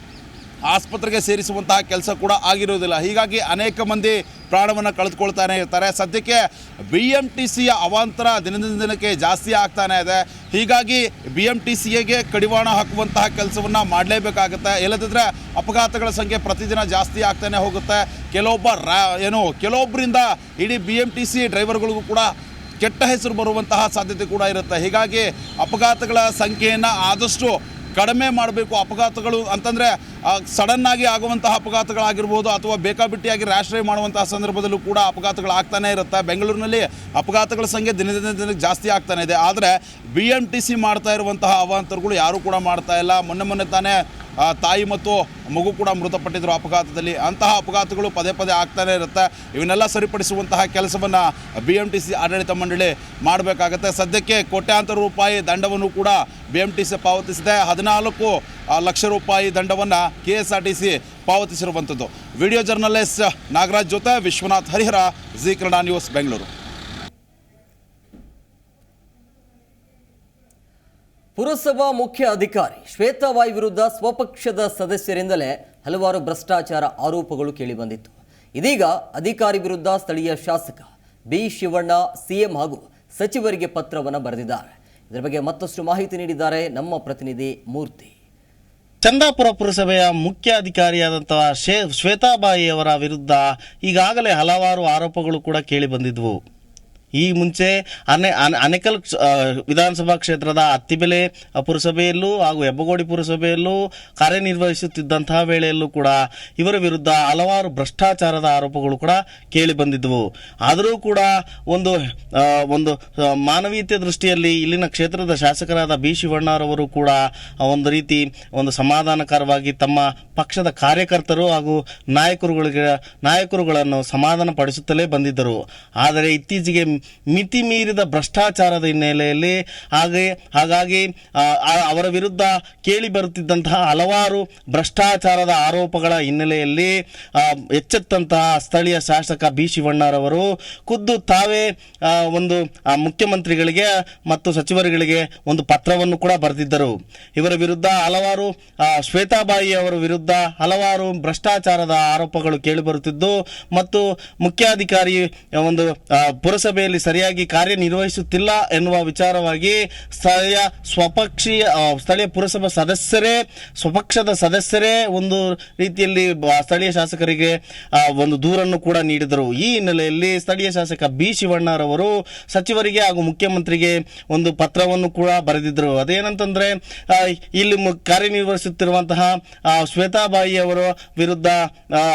ಆಸ್ಪತ್ರೆಗೆ ಸೇರಿಸುವಂತಹ ಕೆಲಸ ಕೂಡ ಆಗಿರೋದಿಲ್ಲ. ಹೀಗಾಗಿ ಅನೇಕ ಮಂದಿ ಪ್ರಾಣವನ್ನು ಕಳೆದುಕೊಳ್ತಾನೆ ಇರ್ತಾರೆ. ಸದ್ಯಕ್ಕೆ ಬಿ ಎಂ ಟಿ ಸಿಯ ಅವಾಂತರ ದಿನದಿಂದ ದಿನಕ್ಕೆ ಜಾಸ್ತಿ ಆಗ್ತಾನೆ ಇದೆ. ಹೀಗಾಗಿ ಬಿ ಎಂ ಟಿ ಸಿಗೆ ಕಡಿವಾಣ ಹಾಕುವಂತಹ ಕೆಲಸವನ್ನು ಮಾಡಲೇಬೇಕಾಗುತ್ತೆ. ಇಲ್ಲದಿದ್ದರೆ ಅಪಘಾತಗಳ ಸಂಖ್ಯೆ ಪ್ರತಿದಿನ ಜಾಸ್ತಿ ಆಗ್ತಾನೆ ಹೋಗುತ್ತೆ. ಕೆಲವೊಬ್ಬ ರಾ, ಏನು ಕೆಲವೊಬ್ಬರಿಂದ ಇಡೀ ಬಿ ಎಂ ಟಿ ಸಿ ಡ್ರೈವರ್ಗಳಿಗೂ ಕೂಡ ಕೆಟ್ಟ ಹೆಸರು ಬರುವಂತಹ ಸಾಧ್ಯತೆ ಕೂಡ ಇರುತ್ತೆ. ಹೀಗಾಗಿ ಅಪಘಾತಗಳ ಸಂಖ್ಯೆಯನ್ನು ಆದಷ್ಟು ಕಡಿಮೆ ಮಾಡಬೇಕು ಅಪಘಾತಗಳು ಅಂತಂದರೆ ಸಡನ್ನಾಗಿ ಆಗುವಂತಹ ಅಪಘಾತಗಳಾಗಿರ್ಬೋದು ಅಥವಾ ಬೇಕಾಬಿಟ್ಟಿಯಾಗಿ ರ್ಯಾಶ್ ಡ್ರೈವ್ ಮಾಡುವಂತಹ ಸಂದರ್ಭದಲ್ಲೂ ಕೂಡ ಅಪಘಾತಗಳು ಆಗ್ತಾನೆ ಇರುತ್ತೆ. ಬೆಂಗಳೂರಿನಲ್ಲಿ ಅಪಘಾತಗಳ ಸಂಖ್ಯೆ ದಿನದಿಂದ ದಿನಕ್ಕೆ ಜಾಸ್ತಿ ಆಗ್ತಾನೆ ಇದೆ. ಆದರೆ ಬಿ ಎಂ ಟಿ ಸಿ ಮಾಡ್ತಾ ಇರುವಂತಹ ಅವಾಂತರಗಳು ಯಾರೂ ಕೂಡ ಮಾಡ್ತಾ ಇಲ್ಲ. ಮೊನ್ನೆ ಮೊನ್ನೆ ತಾನೇ ತಾಯಿ ಮತ್ತು ಮಗು ಕೂಡ ಮೃತಪಟ್ಟಿದ್ದರು. ಅಪಘಾತದಲ್ಲಿ ಅಂತಹ ಅಪಘಾತಗಳು ಪದೇ ಪದೇ ಆಗ್ತಾನೆ ಇರುತ್ತೆ. ಇವನ್ನೆಲ್ಲ ಸರಿಪಡಿಸುವಂತಹ ಕೆಲಸವನ್ನು ಬಿ ಎಂ ಟಿ ಸಿ ಆಡಳಿತ ಮಂಡಳಿ ಮಾಡಬೇಕಾಗತ್ತೆ. ಸದ್ಯಕ್ಕೆ ಕೋಟ್ಯಾಂತರ ರೂಪಾಯಿ ದಂಡವನ್ನು ಕೂಡ ಬಿ ಎಂ ಟಿ ಸಿ ಪಾವತಿಸಿದೆ. ಹದಿನಾಲ್ಕು ಲಕ್ಷ ರೂಪಾಯಿ ದಂಡವನ್ನು K S R T C ಪಾವತಿಸಿರುವಂಥದ್ದು. Video journalist Nagaraj ಜೊತೆ ವಿಶ್ವನಾಥ್ ಹರಿಹರ ಜಿ ಕನ್ನಡ ನ್ಯೂಸ್, ಬೆಂಗಳೂರು. ಪುರಸಭಾ ಮುಖ್ಯ ಅಧಿಕಾರಿ ಶ್ವೇತಾಬಾಯಿ ವಿರುದ್ಧ ಸ್ವಪಕ್ಷದ ಸದಸ್ಯರಿಂದಲೇ ಹಲವಾರು ಭ್ರಷ್ಟಾಚಾರ ಆರೋಪಗಳು ಕೇಳಿಬಂದಿತ್ತು. ಇದೀಗ ಅಧಿಕಾರಿ ವಿರುದ್ಧ ಸ್ಥಳೀಯ ಶಾಸಕ ಬಿ ಶಿವಣ್ಣ, ಸಿಎಂ ಹಾಗೂ ಸಚಿವರಿಗೆ ಪತ್ರವನ್ನು ಬರೆದಿದ್ದಾರೆ. ಇದರ ಬಗ್ಗೆ ಮತ್ತಷ್ಟು ಮಾಹಿತಿ ನೀಡಿದ್ದಾರೆ ನಮ್ಮ ಪ್ರತಿನಿಧಿ ಮೂರ್ತಿ. ಚಂದಾಪುರ ಪುರಸಭೆಯ ಮುಖ್ಯ ಅಧಿಕಾರಿಯಾದಂತಹ ಶೇ ಶ್ವೇತಾಬಾಯಿ ಅವರ ವಿರುದ್ಧ ಈಗಾಗಲೇ ಹಲವಾರು ಆರೋಪಗಳು ಕೂಡ ಕೇಳಿ ಬಂದಿದ್ವು. ಈ ಮುಂಚೆ ಅನೆ ಅನೆ- ಅನೆಕಲ್ ವಿಧಾನಸಭಾ ಕ್ಷೇತ್ರದ ಅತ್ತಿಬೆಲೆ ಪುರಸಭೆಯಲ್ಲೂ ಹಾಗೂ ಹೆಬ್ಬಗೋಡಿ ಪುರಸಭೆಯಲ್ಲೂ ಕಾರ್ಯನಿರ್ವಹಿಸುತ್ತಿದ್ದಂತಹ ವೇಳೆಯಲ್ಲೂ ಕೂಡ ಇವರ ವಿರುದ್ಧ ಹಲವಾರು ಭ್ರಷ್ಟಾಚಾರದ ಆರೋಪಗಳು ಕೂಡ ಕೇಳಿ ಬಂದಿದ್ದವು ಆದರೂ ಕೂಡ ಒಂದು ಒಂದು ಮಾನವೀಯತೆ ದೃಷ್ಟಿಯಲ್ಲಿ ಇಲ್ಲಿನ ಕ್ಷೇತ್ರದ ಶಾಸಕರಾದ ಬಿ ಶಿವಣ್ಣರವರು ಕೂಡ ಒಂದು ರೀತಿ ಒಂದು ಸಮಾಧಾನಕರವಾಗಿ ತಮ್ಮ ಪಕ್ಷದ ಕಾರ್ಯಕರ್ತರು ಹಾಗೂ ನಾಯಕರುಗಳಿಗೆ, ನಾಯಕರುಗಳನ್ನು ಸಮಾಧಾನ ಪಡಿಸುತ್ತಲೇ ಬಂದಿದ್ದರು. ಆದರೆ ಇತ್ತೀಚೆಗೆ ಮಿತಿ ಮೀರಿದ ಭ್ರಷ್ಟಾಚಾರದ ಹಿನ್ನೆಲೆಯಲ್ಲಿ ಹಾಗೆ ಹಾಗಾಗಿ ಅವರ ವಿರುದ್ಧ ಕೇಳಿ ಬರುತ್ತಿದ್ದಂತಹ ಹಲವಾರು ಭ್ರಷ್ಟಾಚಾರದ ಆರೋಪಗಳ ಹಿನ್ನೆಲೆಯಲ್ಲಿ ಎಚ್ಚೆತ್ತಂತಹ ಸ್ಥಳೀಯ ಶಾಸಕ ಬಿ ಶಿವಣ್ಣರವರು ಖುದ್ದು ತಾವೇ ಒಂದು ಮುಖ್ಯಮಂತ್ರಿಗಳಿಗೆ ಮತ್ತು ಸಚಿವರುಗಳಿಗೆ ಒಂದು ಪತ್ರವನ್ನು ಕೂಡ ಬರೆದಿದ್ದರು. ಇವರ ವಿರುದ್ಧ ಹಲವಾರು ಶ್ವೇತಾಬಾಯಿ ಅವರ ವಿರುದ್ಧ ಹಲವಾರು ಭ್ರಷ್ಟಾಚಾರದ ಆರೋಪಗಳು ಕೇಳಿಬರುತ್ತಿದ್ದು ಮತ್ತು ಮುಖ್ಯಾಧಿಕಾರಿ ಒಂದು ಆ, ಪುರಸಭೆಯಲ್ಲಿ ಸರಿಯಾಗಿ ಕಾರ್ಯನಿರ್ವಹಿಸುತ್ತಿಲ್ಲ ಎನ್ನುವ ವಿಚಾರವಾಗಿ ಸ್ಥಳೀಯ ಸ್ವಪಕ್ಷೀಯ ಸ್ಥಳೀಯ ಪುರಸಭಾ ಸದಸ್ಯರೇ, ಸ್ವಪಕ್ಷದ ಸದಸ್ಯರೇ ಒಂದು ರೀತಿಯಲ್ಲಿ ಸ್ಥಳೀಯ ಶಾಸಕರಿಗೆ ಒಂದು ದೂರನ್ನು ಕೂಡ ನೀಡಿದರು. ಈ ಹಿನ್ನೆಲೆಯಲ್ಲಿ ಸ್ಥಳೀಯ ಶಾಸಕ ಬಿ. ಶಿವಣ್ಣರವರು ಸಚಿವರಿಗೆ ಹಾಗೂ ಮುಖ್ಯಮಂತ್ರಿಗೆ ಒಂದು ಪತ್ರವನ್ನು ಕೂಡ ಬರೆದಿದ್ದರು. ಅದೇನಂತಂದ್ರೆ ಇಲ್ಲಿ ಕಾರ್ಯನಿರ್ವಹಿಸುತ್ತಿರುವಂತಹ ಶ್ವೇತಾಬಾಯಿ ಅವರ ವಿರುದ್ಧ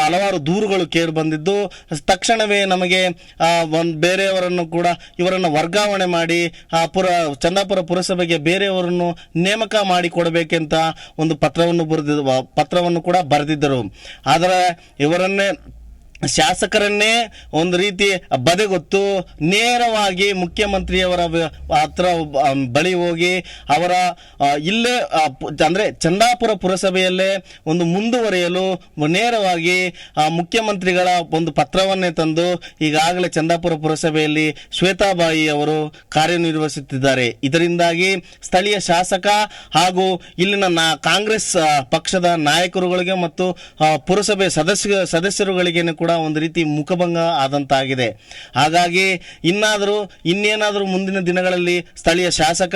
ಹಲವಾರು ದೂರುಗಳು ಕೇಳಿ ಬಂದಿದ್ದು, ತಕ್ಷಣವೇ ನಮಗೆ ಒಂದು ಬೇರೆಯವರನ್ನು ಕೂಡ ಇವರನ್ನು ವರ್ಗಾವಣೆ ಮಾಡಿ, ಆ ಪುರ, ಚಂದಾಪುರ ಪುರಸಭೆಗೆ ಬೇರೆಯವರನ್ನು ನೇಮಕ ಮಾಡಿ ಕೊಡಬೇಕೆಂತ ಒಂದು ಪತ್ರವನ್ನು ಬರೆದಿದ್ದ, ಪತ್ರವನ್ನು ಕೂಡ ಬರೆದಿದ್ದರು. ಆದರೆ ಇವರನ್ನೇ ಶಾಸಕರನ್ನೇ ಒಂದು ರೀತಿ ಬದೆಗೊತ್ತು ನೇರವಾಗಿ ಮುಖ್ಯಮಂತ್ರಿಯವರ ಹತ್ರ ಬಳಿ ಹೋಗಿ ಅವರ ಇಲ್ಲೇ ಅಂದರೆ ಚಂದಾಪುರ ಪುರಸಭೆಯಲ್ಲೇ ಒಂದು ಮುಂದುವರಿಯಲು ನೇರವಾಗಿ ಮುಖ್ಯಮಂತ್ರಿಗಳ ಒಂದು ಪತ್ರವನ್ನೇ ತಂದು ಈಗಾಗಲೇ ಚಂದಾಪುರ ಪುರಸಭೆಯಲ್ಲಿ ಶ್ವೇತಾಬಾಯಿ ಅವರು ಕಾರ್ಯನಿರ್ವಹಿಸುತ್ತಿದ್ದಾರೆ. ಇದರಿಂದಾಗಿ ಸ್ಥಳೀಯ ಶಾಸಕ ಹಾಗೂ ಇಲ್ಲಿನ ನಾ, ಕಾಂಗ್ರೆಸ್ ಪಕ್ಷದ ನಾಯಕರುಗಳಿಗೆ ಮತ್ತು ಪುರಸಭೆ ಸದಸ್ಯ ಸದಸ್ಯರುಗಳಿಗೆ ಕೂಡ ಒಂದು ರೀತಿ ಮುಖಭಂಗ ಆದಂತಾಗಿದೆ. ಹಾಗಾಗಿ ಇನ್ನಾದರೂ, ಇನ್ನೇನಾದರೂ ಮುಂದಿನ ದಿನಗಳಲ್ಲಿ ಸ್ಥಳೀಯ ಶಾಸಕ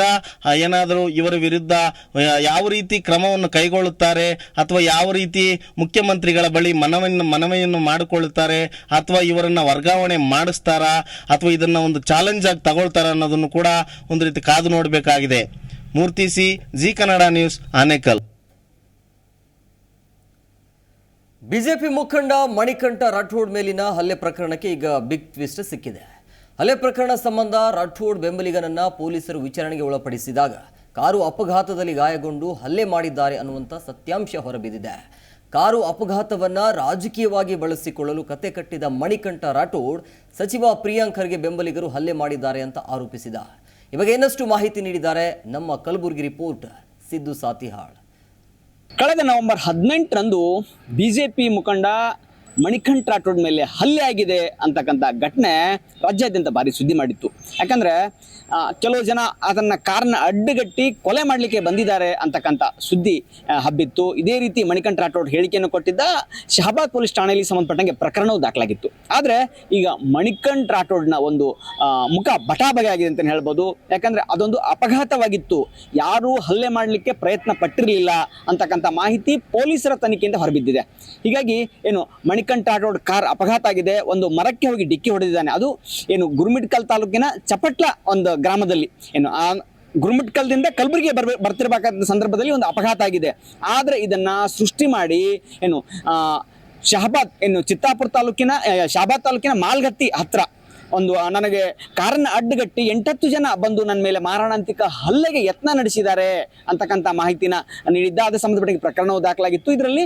ಏನಾದರೂ ಇವರ ವಿರುದ್ಧ ಯಾವ ರೀತಿ ಕ್ರಮವನ್ನು ಕೈಗೊಳ್ಳುತ್ತಾರೆ, ಅಥವಾ ಯಾವ ರೀತಿ ಮುಖ್ಯಮಂತ್ರಿಗಳ ಬಳಿ ಮನವಿಯನ್ನು ಮನವಿಯನ್ನು ಮಾಡಿಕೊಳ್ಳುತ್ತಾರೆ, ಅಥವಾ ಇವರನ್ನ ವರ್ಗಾವಣೆ ಮಾಡಿಸ್ತಾರಾ, ಅಥವಾ ಇದನ್ನ ಒಂದು ಚಾಲೆಂಜ್ ಆಗಿ ತಗೊಳ್ತಾರ ಅನ್ನೋದನ್ನು ಕೂಡ ಒಂದು ರೀತಿ ಕಾದು ನೋಡಬೇಕಾಗಿದೆ. Murthy C, G Kannada news, Anekal. BJP ಮುಖಂಡ ಮಣಿಕಂಠ ರಾಠೋಡ್ ಮೇಲಿನ ಹಲ್ಲೆ ಪ್ರಕರಣಕ್ಕೆ ಈಗ ಬಿಗ್ ಟ್ವಿಸ್ಟ್ ಸಿಕ್ಕಿದೆ. ಹಲ್ಲೆ ಪ್ರಕರಣ ಸಂಬಂಧ ರಾಠೋಡ್ ಬೆಂಬಲಿಗನನ್ನ ಪೊಲೀಸರು ವಿಚಾರಣೆಗೆ ಒಳಪಡಿಸಿದಾಗ ಕಾರು ಅಪಘಾತದಲ್ಲಿ ಗಾಯಗೊಂಡು ಹಲ್ಲೆ ಮಾಡಿದ್ದಾರೆ ಅನ್ನುವಂಥ ಸತ್ಯಾಂಶ ಹೊರಬಿದ್ದಿದೆ. ಕಾರು ಅಪಘಾತವನ್ನ ರಾಜಕೀಯವಾಗಿ ಬಳಸಿಕೊಳ್ಳಲು ಕತೆ ಕಟ್ಟಿದ ಮಣಿಕಂಠ ರಾಠೋಡ್ ಸಚಿವ ಪ್ರಿಯಾಂಕ್ ಖರ್ಗೆ ಬೆಂಬಲಿಗರು ಹಲ್ಲೆ ಮಾಡಿದ್ದಾರೆ ಅಂತ ಆರೋಪಿಸಿದ. ಇವಾಗ ಇನ್ನಷ್ಟು ಮಾಹಿತಿ ನೀಡಿದ್ದಾರೆ ನಮ್ಮ ಕಲಬುರಗಿ ರಿಪೋರ್ಟ್ ಸಿದ್ದು ಸಾತಿಹಾಳ್. ಕಳೆದ ನವೆಂಬರ್ ಹದಿನೆಂಟರಂದು ಬಿ ಜೆ ಪಿ ಮುಖಂಡ ಮಣಿಕಂಠ ರಾಠೋಡ್ ಮೇಲೆ ಹಲ್ಲೆ ಆಗಿದೆ ಅಂತಕ್ಕಂಥ ಘಟನೆ ರಾಜ್ಯಾದ್ಯಂತ ಭಾರಿ ಸುದ್ದಿ ಮಾಡಿತ್ತು. ಯಾಕಂದ್ರೆ ಕೆಲವು ಜನ ಅದನ್ನ ಕಾರ್ನ ಅಡ್ಡಗಟ್ಟಿ ಕೊಲೆ ಮಾಡಲಿಕ್ಕೆ ಬಂದಿದ್ದಾರೆ ಅಂತಕ್ಕಂಥ ಸುದ್ದಿ ಹಬ್ಬಿತ್ತು. ಇದೇ ರೀತಿ ಮಣಿಕಂಠ ರಾಠೋಡ್ ಹೇಳಿಕೆಯನ್ನು ಕೊಟ್ಟಿದ್ದ ಶಹಬಾದ್ ಪೊಲೀಸ್ ಠಾಣೆಯಲ್ಲಿ ಸಂಬಂಧಪಟ್ಟಂಗೆ ಪ್ರಕರಣವು ದಾಖಲಾಗಿತ್ತು. ಆದರೆ, ಈಗ ಮಣಿಕಂಠ ರಾಠೋಡ್ನ ಒಂದು ಮುಖ ಬಟಾಬಗೆ ಆಗಿದೆ ಅಂತ ಹೇಳ್ಬೋದು. ಯಾಕಂದ್ರೆ, ಅದೊಂದು ಅಪಘಾತವಾಗಿತ್ತು. ಯಾರು ಹಲ್ಲೆ ಮಾಡಲಿಕ್ಕೆ ಪ್ರಯತ್ನ ಪಟ್ಟಿರಲಿಲ್ಲ ಅಂತಕ್ಕಂಥ ಮಾಹಿತಿ ಪೊಲೀಸರ ತನಿಖೆಯಿಂದ ಹೊರಬಿದ್ದಿದೆ. ಹೀಗಾಗಿ, ಏನು ಮಣಿಕಂಠ ರೋಡ್ ಕಾರ್ ಅಪಘಾತ ಆಗಿದೆ. ಒಂದು ಮರಕ್ಕೆ ಹೋಗಿ ಡಿಕ್ಕಿ ಹೊಡೆದಿದ್ದಾನೆ. ಅದು ಏನು ಗುರುಮಿಟ್ಕಲ್ ತಾಲೂಕಿನ ಚಪಟ್ಲ ಒಂದು ಗ್ರಾಮದಲ್ಲಿ. ಏನು, ಆ ಗುರುಮಿಟ್ಕಲ್ದಿಂದ ಕಲಬುರಗಿ ಬರ್ ಬರ್ತಿರ್ಬೇಕಾದ ಸಂದರ್ಭದಲ್ಲಿ ಒಂದು ಅಪಘಾತ ಆಗಿದೆ. ಆದರೆ ಇದನ್ನ ಸೃಷ್ಟಿ ಮಾಡಿ, ಏನು ಶಹಬಾದ್, ಏನು, ಚಿತ್ತಾಪುರ ತಾಲೂಕಿನ ಶಹಬಾದ್ ತಾಲೂಕಿನ ಮಾಲ್ಗತ್ತಿ ಹತ್ರ ಒಂದು ನನಗೆ ಕಾರನ್ನ ಅಡ್ಡಗಟ್ಟಿ ಎಂಟತ್ತು ಜನ ಬಂದು ನನ್ನ ಮೇಲೆ ಮಾರಣಾಂತಿಕ ಹಲ್ಲೆಗೆ ಯತ್ನ ನಡೆಸಿದ್ದಾರೆ ಅಂತಕ್ಕಂಥ ಮಾಹಿತಿನ ನೀಡಿದ್ದ. ಅದೇ ಸಂಬಂಧಪಟ್ಟ ಪ್ರಕರಣವು ದಾಖಲಾಗಿತ್ತು. ಇದರಲ್ಲಿ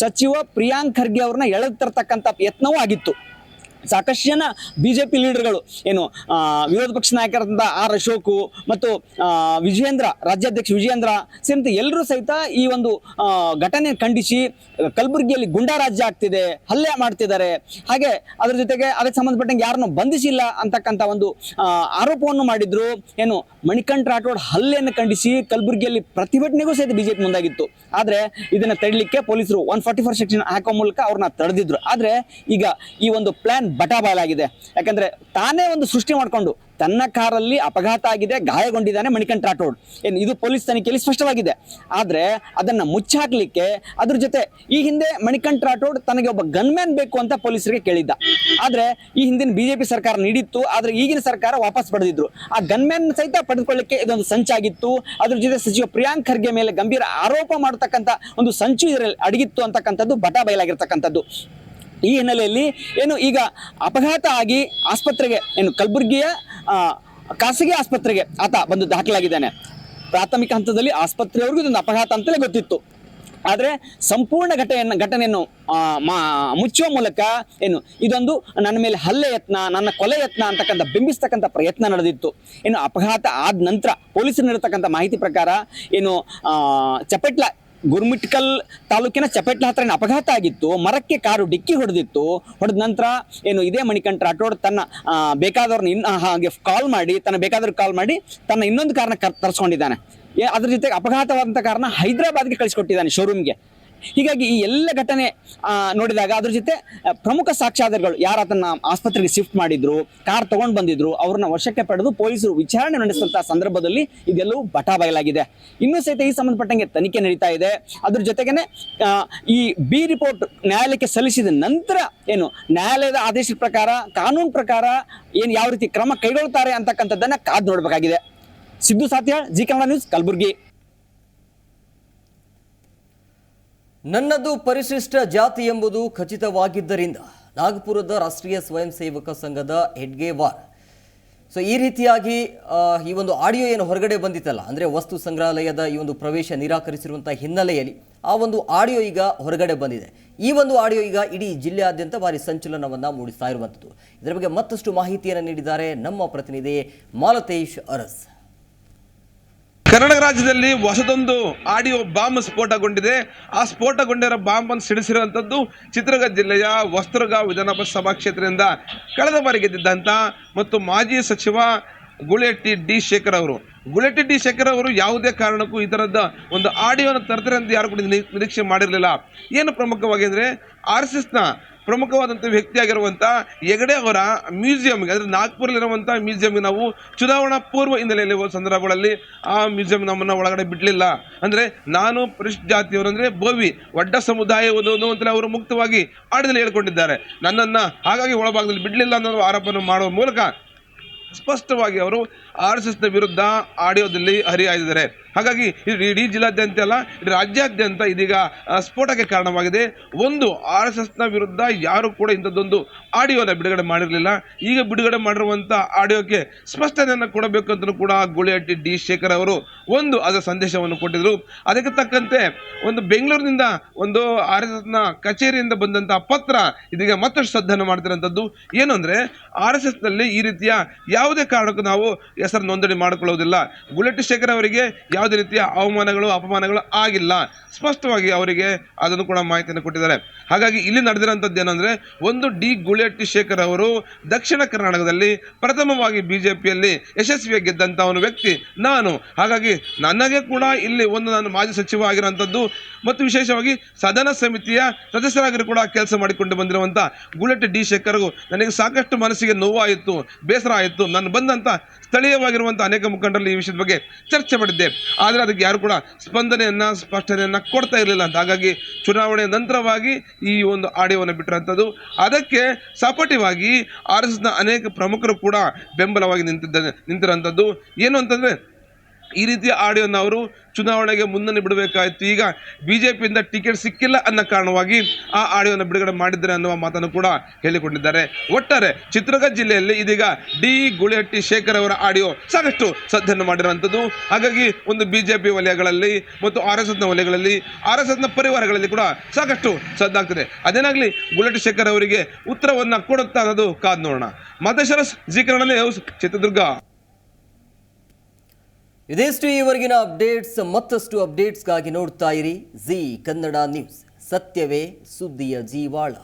ಸಚಿವ ಪ್ರಿಯಾಂಕ್ ಖರ್ಗೆ ಅವ್ರನ್ನ ಎಳೆದು ತರ್ತಕ್ಕಂಥ ಯತ್ನವೂ ಆಗಿತ್ತು. ಸಾಕಷ್ಟು ಜನ ಬಿ ಜೆ ಪಿ ಲೀಡರ್ಗಳು. ಏನು ವಿರೋಧ ಪಕ್ಷ ನಾಯಕರಾದಂಥ ಆರ್ ಅಶೋಕು ಮತ್ತು ವಿಜಯೇಂದ್ರ, ರಾಜ್ಯಾಧ್ಯಕ್ಷ ವಿಜಯೇಂದ್ರ ಸೇರಿದಂತೆ ಎಲ್ಲರೂ ಸಹಿತ ಈ ಒಂದು ಘಟನೆ ಖಂಡಿಸಿ, ಕಲಬುರಗಿಯಲ್ಲಿ ಗುಂಡಾ ರಾಜ್ಯ ಆಗ್ತಿದೆ, ಹಲ್ಲೆ ಮಾಡ್ತಿದ್ದಾರೆ. ಹಾಗೆ ಅದರ ಜೊತೆಗೆ ಅದಕ್ಕೆ ಸಂಬಂಧಪಟ್ಟಂಗೆ ಯಾರನ್ನು ಬಂಧಿಸಿಲ್ಲ ಅಂತಕ್ಕಂಥ ಒಂದು ಆರೋಪವನ್ನು ಮಾಡಿದ್ರು. ಏನು, ಮಣಿಕಂಠ ರಾಠೋಡ್ ಹಲ್ಲೆಯನ್ನು ಖಂಡಿಸಿ ಕಲಬುರಗಿಯಲ್ಲಿ ಪ್ರತಿಭಟನೆಗೂ ಸಹಿತ ಬಿಜೆಪಿ ಮುಂದಾಗಿತ್ತು. ಆದ್ರೆ ಇದನ್ನ ತಡಲಿಕ್ಕೆ ಪೊಲೀಸರು ಒನ್ ಫಾರ್ಟಿ ಫೋರ್ ಸೆಕ್ಷನ್ ಹಾಕೋ ಮೂಲಕ ಅವ್ರನ್ನ ತಡೆದಿದ್ರು. ಆದ್ರೆ ಈಗ ಈ ಒಂದು ಪ್ಲಾನ್ ಬಟಾಬಾಲಾಗಿದೆ. ಯಾಕಂದ್ರೆ ತಾನೇ ಒಂದು ಸೃಷ್ಟಿ ಮಾಡಿಕೊಂಡು ತನ್ನ ಕಾರಲ್ಲಿ ಅಪಘಾತ ಆಗಿದೆ, ಗಾಯಗೊಂಡಿದ್ದಾನೆ ಮಣಿಕಂಠ ರಾಠೋಡ್. ಏನು, ಇದು ಪೊಲೀಸ್ ತನಿಖೆಯಲ್ಲಿ ಸ್ಪಷ್ಟವಾಗಿದೆ. ಆದ್ರೆ ಅದನ್ನ ಮುಚ್ಚಾಕ್ಲಿಕ್ಕೆ ಅದ್ರ ಜೊತೆ ಈ ಹಿಂದೆ ಮಣಿಕಂಠ ರಾಠೋಡ್ ತನಗೆ ಒಬ್ಬ ಗನ್ಮ್ಯಾನ್ ಬೇಕು ಅಂತ ಪೊಲೀಸರಿಗೆ ಕೇಳಿದ್ದ. ಆದ್ರೆ ಈ ಹಿಂದಿನ ಬಿಜೆಪಿ ಸರ್ಕಾರ ನೀಡಿತ್ತು, ಆದ್ರೆ ಈಗಿನ ಸರ್ಕಾರ ವಾಪಸ್ ಪಡೆದಿದ್ರು. ಆ ಗನ್ಮ್ಯಾನ್ ಸಹಿತ ಪಡೆದುಕೊಳ್ಳಿಕ್ಕೆ ಇದೊಂದು ಸಂಚಾಗಿತ್ತು ಅದ್ರ ಜೊತೆ ಸಚಿವ ಪ್ರಿಯಾಂಕ್ ಖರ್ಗೆ ಮೇಲೆ ಗಂಭೀರ ಆರೋಪ ಮಾಡತಕ್ಕಂಥ ಒಂದು ಸಂಚು ಇದರಲ್ಲಿ ಅಡಗಿತ್ತು ಅಂತಕ್ಕಂಥದ್ದು ಬಟಾ ಬಯಲಾಗಿರ್ತಕ್ಕಂಥದ್ದು ಈ ಹಿನ್ನೆಲೆಯಲ್ಲಿ ಏನು ಈಗ ಅಪಘಾತ ಆಗಿ ಆಸ್ಪತ್ರೆಗೆ, ಏನು ಕಲಬುರಗಿಯ ಖಾಸಗಿ ಆಸ್ಪತ್ರೆಗೆ ಆತ ಬಂದು ದಾಖಲಾಗಿದ್ದಾನೆ. ಪ್ರಾಥಮಿಕ ಹಂತದಲ್ಲಿ ಆಸ್ಪತ್ರೆಯವರೆಗೂ ಇದೊಂದು ಅಪಘಾತ ಅಂತಲೇ ಗೊತ್ತಿತ್ತು. ಆದರೆ ಸಂಪೂರ್ಣ ಘಟನೆಯನ್ನು ಘಟನೆಯನ್ನು ಮುಚ್ಚುವ ಮೂಲಕ ಏನು ಇದೊಂದು ನನ್ನ ಮೇಲೆ ಹಲ್ಲೆ ಯತ್ನ, ನನ್ನ ಕೊಲೆ ಯತ್ನ ಅಂತಕ್ಕಂಥ ಬಿಂಬಿಸ್ತಕ್ಕಂಥ ಪ್ರಯತ್ನ ನಡೆದಿತ್ತು. ಏನು ಅಪಘಾತ ಆದ ನಂತರ ಪೊಲೀಸರು ನೀಡತಕ್ಕಂಥ ಮಾಹಿತಿ ಪ್ರಕಾರ ಏನು ಚಪಟ್ಲ ಗುರುಮಿಟ್ಕಲ್ ತಾಲೂಕಿನ ಚಪೆಟ್ಲ ಹತ್ರ ಅಪಘಾತ ಆಗಿತ್ತು, ಮರಕ್ಕೆ ಕಾರು ಡಿಕ್ಕಿ ಹೊಡೆದಿತ್ತು, ಹೊಡೆದ ನಂತರ ಏನು ಇದೇ ಮಣಿಕಂಠ ರಾಠೋಡ್ ತನ್ನ ಬೇಕಾದವ್ರನ್ನ ಇನ್ ಹಾಗೆ ಕಾಲ್ ಮಾಡಿ, ತನ್ನ ಬೇಕಾದವ್ರಿಗೆ ಕಾಲ್ ಮಾಡಿ, ತನ್ನ ಇನ್ನೊಂದು ಕಾರನ್ನ ಕರ್ ತರಿಸ್ಕೊಂಡಿದ್ದಾನೆ ಅದ್ರ ಜೊತೆಗೆ ಅಪಘಾತವಾದಂಥ ಕಾರಣ ಹೈದರಾಬಾದ್ಗೆ ಕಳಿಸ್ಕೊಟ್ಟಿದ್ದಾನೆ ಶೋರೂಮ್ಗೆ ಹೀಗಾಗಿ ಈ ಎಲ್ಲ ಘಟನೆ ನೋಡಿದಾಗ ಅದ್ರ ಜೊತೆ ಪ್ರಮುಖ ಸಾಕ್ಷ್ಯಾಧಾರಗಳು ಯಾರು ಅದನ್ನ ಆಸ್ಪತ್ರೆಗೆ ಶಿಫ್ಟ್ ಮಾಡಿದ್ರು, ಕಾರ್ ತಗೊಂಡು ಬಂದಿದ್ರು, ಅವ್ರನ್ನ ವಶಕ್ಕೆ ಪಡೆದು ಪೊಲೀಸರು ವಿಚಾರಣೆ ನಡೆಸಿದಂತಹ ಸಂದರ್ಭದಲ್ಲಿ ಇದೆಲ್ಲವೂ ಬಟಾ ಬಯಲಾಗಿದೆ ಇನ್ನೂ ಸಹಿತ ಈ ಸಂಬಂಧಪಟ್ಟಂಗೆ ತನಿಖೆ ನಡೀತಾ ಇದೆ. ಅದ್ರ ಜೊತೆಗೇನೆ ಈ ಬಿ ರಿಪೋರ್ಟ್ ನ್ಯಾಯಾಲಯಕ್ಕೆ ಸಲ್ಲಿಸಿದ ನಂತರ ಏನು, ನ್ಯಾಯಾಲಯದ ಆದೇಶದ ಪ್ರಕಾರ, ಕಾನೂನು ಪ್ರಕಾರ ಏನು ಯಾವ ರೀತಿ ಕ್ರಮ ಕೈಗೊಳ್ತಾರೆ ಅಂತಕ್ಕಂಥದ್ದನ್ನ ಕಾದು ನೋಡಬೇಕಾಗಿದೆ. Siddu Satya G Kannada news, Kalaburagi. ನನ್ನದು ಪರಿಶಿಷ್ಟ ಜಾತಿ ಎಂಬುದು ಖಚಿತವಾಗಿದ್ದರಿಂದ ನಾಗಪುರದ ರಾಷ್ಟ್ರೀಯ ಸ್ವಯಂ ಸೇವಕ ಸಂಘದ ಹೆಡ್ಗೇವಾರ್ ಸೊ ಈ ರೀತಿಯಾಗಿ ಈ ಒಂದು ಆಡಿಯೋ ಏನು ಹೊರಗಡೆ ಬಂದಿತ್ತಲ್ಲ, ಅಂದರೆ ವಸ್ತು ಸಂಗ್ರಹಾಲಯದ ಈ ಒಂದು ಪ್ರವೇಶ ನಿರಾಕರಿಸಿರುವಂಥ ಹಿನ್ನೆಲೆಯಲ್ಲಿ ಆ ಒಂದು ಆಡಿಯೋ ಈಗ ಹೊರಗಡೆ ಬಂದಿದೆ. ಈ ಒಂದು ಆಡಿಯೋ ಈಗ ಇಡೀ ಜಿಲ್ಲೆಯಾದ್ಯಂತ ಭಾರಿ ಸಂಚಲನವನ್ನು ಮೂಡಿಸ್ತಾ ಇರುವಂಥದ್ದು. ಇದರ ಬಗ್ಗೆ ಮತ್ತಷ್ಟು ಮಾಹಿತಿಯನ್ನು ನೀಡಿದ್ದಾರೆ ನಮ್ಮ ಪ್ರತಿನಿಧಿ ಮಾಲತೇಶ್ ಅರಸ್. ಕರ್ನಾಟಕ ರಾಜ್ಯದಲ್ಲಿ ಹೊಸದೊಂದು ಆಡಿಯೋ ಬಾಂಬ್ ಸ್ಫೋಟಗೊಂಡಿದೆ. ಆ ಸ್ಫೋಟಗೊಂಡಿರೋ ಬಾಂಬ್ ಅನ್ನು ಸಿಡಿಸಿರುವಂಥದ್ದು ಚಿತ್ರದುರ್ಗ ಜಿಲ್ಲೆಯ ವಸ್ತ್ರಗಾಂವ್ ವಿಧಾನಸಭಾ ಕ್ಷೇತ್ರದಿಂದ ಕಳೆದ ಬಾರಿ ಗೆದ್ದಿದ್ದಂಥ ಮತ್ತು ಮಾಜಿ ಸಚಿವ ಗುಳೆಟ್ಟಿ ಡಿ ಶೇಖರ್ ಅವರು. ಗುಳೆಟ್ಟಿ ಡಿ ಶೇಖರ್ ಅವರು ಯಾವುದೇ ಕಾರಣಕ್ಕೂ ಈ ಥರದ ಒಂದು ಆಡಿಯೋನ ತರ್ತಾರೆ ಅಂತ ಯಾರು ಕೂಡ ನಿರೀ- ನಿರೀಕ್ಷೆ ಮಾಡಿರಲಿಲ್ಲ. ಏನು ಪ್ರಮುಖವಾಗಿ ಅಂದರೆ ಆರ್ ಎಸ್ ಎಸ್ನ ಪ್ರಮುಖವಾದಂಥ ವ್ಯಕ್ತಿಯಾಗಿರುವಂಥ ಹೆಗಡೆ ಅವರ ಮ್ಯೂಸಿಯಂಗೆ, ಅಂದರೆ ನಾಗ್ಪುರಲ್ಲಿರುವಂಥ ಮ್ಯೂಸಿಯಂಗೆ ನಾವು ಚುನಾವಣಾ ಪೂರ್ವ ಹಿನ್ನೆಲೆಯಲ್ಲಿ ಸಂದರ್ಭಗಳಲ್ಲಿ ಆ ಮ್ಯೂಸಿಯಂ ನಮ್ಮನ್ನು ಒಳಗಡೆ ಬಿಡಲಿಲ್ಲ. ಅಂದರೆ ನಾನು ಪರಿಶ್ ಜಾತಿಯವರು ಅಂದರೆ ಬೋವಿ ಒಡ್ಡ ಸಮುದಾಯ ಓದೋದು ಅಂತಲೇ ಅವರು ಮುಕ್ತವಾಗಿ ಆಡದಲ್ಲಿ ಹೇಳ್ಕೊಂಡಿದ್ದಾರೆ. ನನ್ನನ್ನು ಹಾಗಾಗಿ ಒಳಭಾಗದಲ್ಲಿ ಬಿಡಲಿಲ್ಲ ಅನ್ನೋ ಆರೋಪವನ್ನು ಮಾಡುವ ಮೂಲಕ ಸ್ಪಷ್ಟವಾಗಿ ಅವರು ಆರ್ ಎಸ್ ಎಸ್ನ ವಿರುದ್ಧ ಆಡಿಯೋದಲ್ಲಿ ಹರಿಹಾಯ್ದಿದ್ದಾರೆ ಹಾಗಾಗಿ ಇಡೀ ಜಿಲ್ಲಾದ್ಯಂತ ಅಲ್ಲ, ಇಡೀ ರಾಜ್ಯಾದ್ಯಂತ ಇದೀಗ ಸ್ಫೋಟಕ್ಕೆ ಕಾರಣವಾಗಿದೆ. ಒಂದು, ಆರ್ ಎಸ್ ಎಸ್ನ ವಿರುದ್ಧ ಯಾರು ಕೂಡ ಇಂಥದ್ದೊಂದು ಆಡಿಯೋನ ಬಿಡುಗಡೆ ಮಾಡಿರಲಿಲ್ಲ. ಈಗ ಬಿಡುಗಡೆ ಮಾಡಿರುವಂಥ ಆಡಿಯೋಕ್ಕೆ ಸ್ಪಷ್ಟತೆಯನ್ನು ಕೊಡಬೇಕು ಅಂತಲೂ ಕೂಡ ಗುಳಿಹಟ್ಟಿ ಡಿ ಶೇಖರ್ ಅವರು ಒಂದು ಅದರ ಸಂದೇಶವನ್ನು ಕೊಟ್ಟಿದ್ದರು ಅದಕ್ಕೆ ತಕ್ಕಂತೆ ಒಂದು ಬೆಂಗಳೂರಿನಿಂದ ಒಂದು ಆರ್ ಎಸ್ ಎಸ್ನ ಕಚೇರಿಯಿಂದ ಬಂದಂಥ ಪತ್ರ ಇದೀಗ ಮತ್ತಷ್ಟು ಸದ್ದನ್ನು ಮಾಡ್ತಿರೋಂಥದ್ದು. ಏನು ಅಂದರೆ ಆರ್ ಎಸ್ ಎಸ್ನಲ್ಲಿ ಈ ರೀತಿಯ ಯಾವುದೇ ಕಾರಣಕ್ಕೂ ನಾವು ಹೆಸರು ನೋಂದಣಿ ಮಾಡಿಕೊಳ್ಳುವುದಿಲ್ಲ. ಗುಲೆಟ್ ಶೇಖರ್ ಅವರಿಗೆ ಯಾವುದೇ ರೀತಿಯ ಅವಮಾನಗಳು, ಅಪಮಾನಗಳು ಆಗಿಲ್ಲ. ಸ್ಪಷ್ಟವಾಗಿ ಅವರಿಗೆ ಅದನ್ನು ಕೂಡ ಮಾಹಿತಿಯನ್ನು ಕೊಟ್ಟಿದ್ದಾರೆ. ಹಾಗಾಗಿ ಇಲ್ಲಿ ನಡೆದಿರುವಂಥದ್ದು ಏನಂದರೆ, ಒಂದು ಡಿ ಗುಲಟ್ಟಿ ಶೇಖರ್ ಅವರು ದಕ್ಷಿಣ ಕರ್ನಾಟಕದಲ್ಲಿ ಪ್ರಥಮವಾಗಿ ಬಿಜೆಪಿಯಲ್ಲಿ ಯಶಸ್ವಿಯಾಗಿ ಗೆದ್ದಂಥ ಒಂದು ವ್ಯಕ್ತಿ ನಾನು. ಹಾಗಾಗಿ ನನಗೆ ಕೂಡ ಇಲ್ಲಿ ಒಂದು ನಾನು ಮಾಜಿ ಸಚಿವ ಆಗಿರುವಂಥದ್ದು ಮತ್ತು ವಿಶೇಷವಾಗಿ ಸದನ ಸಮಿತಿಯ ಸದಸ್ಯರಾಗಿ ಕೂಡ ಕೆಲಸ ಮಾಡಿಕೊಂಡು ಬಂದಿರುವಂಥ ಗುಲೆಟ್ ಡಿ ಶೇಖರ್ಗೂ ನನಗೆ ಸಾಕಷ್ಟು ಮನಸ್ಸಿಗೆ ನೋವಾಯಿತು, ಬೇಸರ ಆಯಿತು. ನಾನು ಬಂದಂಥ ಸ್ಥಳೀಯವಾಗಿರುವಂಥ ಅನೇಕ ಮುಖಂಡರಲ್ಲಿ ಈ ವಿಷಯದ ಬಗ್ಗೆ ಚರ್ಚೆ ಮಾಡಿದ್ದೆ. ಆದರೆ ಅದಕ್ಕೆ ಯಾರು ಕೂಡ ಸ್ಪಂದನೆಯನ್ನು, ಸ್ಪಷ್ಟನೆಯನ್ನು ಕೊಡ್ತಾ ಇರಲಿಲ್ಲ. ಅಂತ ಹಾಗಾಗಿ ಚುನಾವಣೆ ನಂತರವಾಗಿ ಈ ಒಂದು ಆಡಿಯೋವನ್ನು ಬಿಟ್ಟಿರೋಂಥದ್ದು ಅದಕ್ಕೆ ಸಪೋರ್ಟಿವಾಗಿ ಆರ್ ಎಸ್ ಎಸ್ನ ಅನೇಕ ಪ್ರಮುಖರು ಕೂಡ ಬೆಂಬಲವಾಗಿ ನಿಂತಿದ್ದ ನಿಂತಿರೋಂಥದ್ದು ಏನು ಅಂತಂದ್ರೆ ಈ ರೀತಿಯ ಆಡಿಯೋನ ಅವರು ಚುನಾವಣೆಗೆ ಮುನ್ನನೆ ಬಿಡಬೇಕಾಯಿತು ಈಗ ಬಿಜೆಪಿಯಿಂದ ಟಿಕೆಟ್ ಸಿಕ್ಕಿಲ್ಲ ಅನ್ನೋ ಕಾರಣವಾಗಿ ಆ ಆಡಿಯೋನ ಬಿಡುಗಡೆ ಮಾಡಿದ್ದಾರೆ ಅನ್ನುವ ಮಾತನ್ನು ಕೂಡ ಹೇಳಿಕೊಂಡಿದ್ದಾರೆ. ಒಟ್ಟಾರೆ ಚಿತ್ರದುರ್ಗ ಜಿಲ್ಲೆಯಲ್ಲಿ ಇದೀಗ ಡಿ ಗುಳಿಹಟ್ಟಿ ಶೇಖರ್ ಅವರ ಆಡಿಯೋ ಸಾಕಷ್ಟು ಸದ್ದನ್ನು ಮಾಡಿರುವಂಥದ್ದು. ಹಾಗಾಗಿ ಒಂದು ಬಿಜೆಪಿ ವಲಯಗಳಲ್ಲಿ ಮತ್ತು ಆರ್ ಎಸ್ ಎಸ್ನ ವಲಯಗಳಲ್ಲಿ, ಆರ್ ಎಸ್ ಎಸ್ನ ಪರಿವಾರಗಳಲ್ಲಿ ಕೂಡ ಸಾಕಷ್ಟು ಸದ್ದಾಗ್ತದೆ. ಅದೇನಾಗಲಿ ಗುಳಿಹಟ್ಟಿ ಶೇಖರ್ ಅವರಿಗೆ ಉತ್ತರವನ್ನು ಕೊಡುತ್ತಾ ಅನ್ನೋದು ಕಾದ್ ನೋಡೋಣ. ಮತೇಶ್ವರ ನ್ಯೂಸ್, ಚಿತ್ರದುರ್ಗ. ಇದಿಷ್ಟು ಈವರೆಗಿನ ಅಪ್ಡೇಟ್ಸ್ ಮತ್ತಷ್ಟು ಅಪ್ಡೇಟ್ಸ್ಗಾಗಿ ನೋಡ್ತಾ ಇರಿ ಜಿ ಕನ್ನಡ ನ್ಯೂಸ್. ಸತ್ಯವೇ ಸುದ್ದಿಯ ಜೀವಾಳ.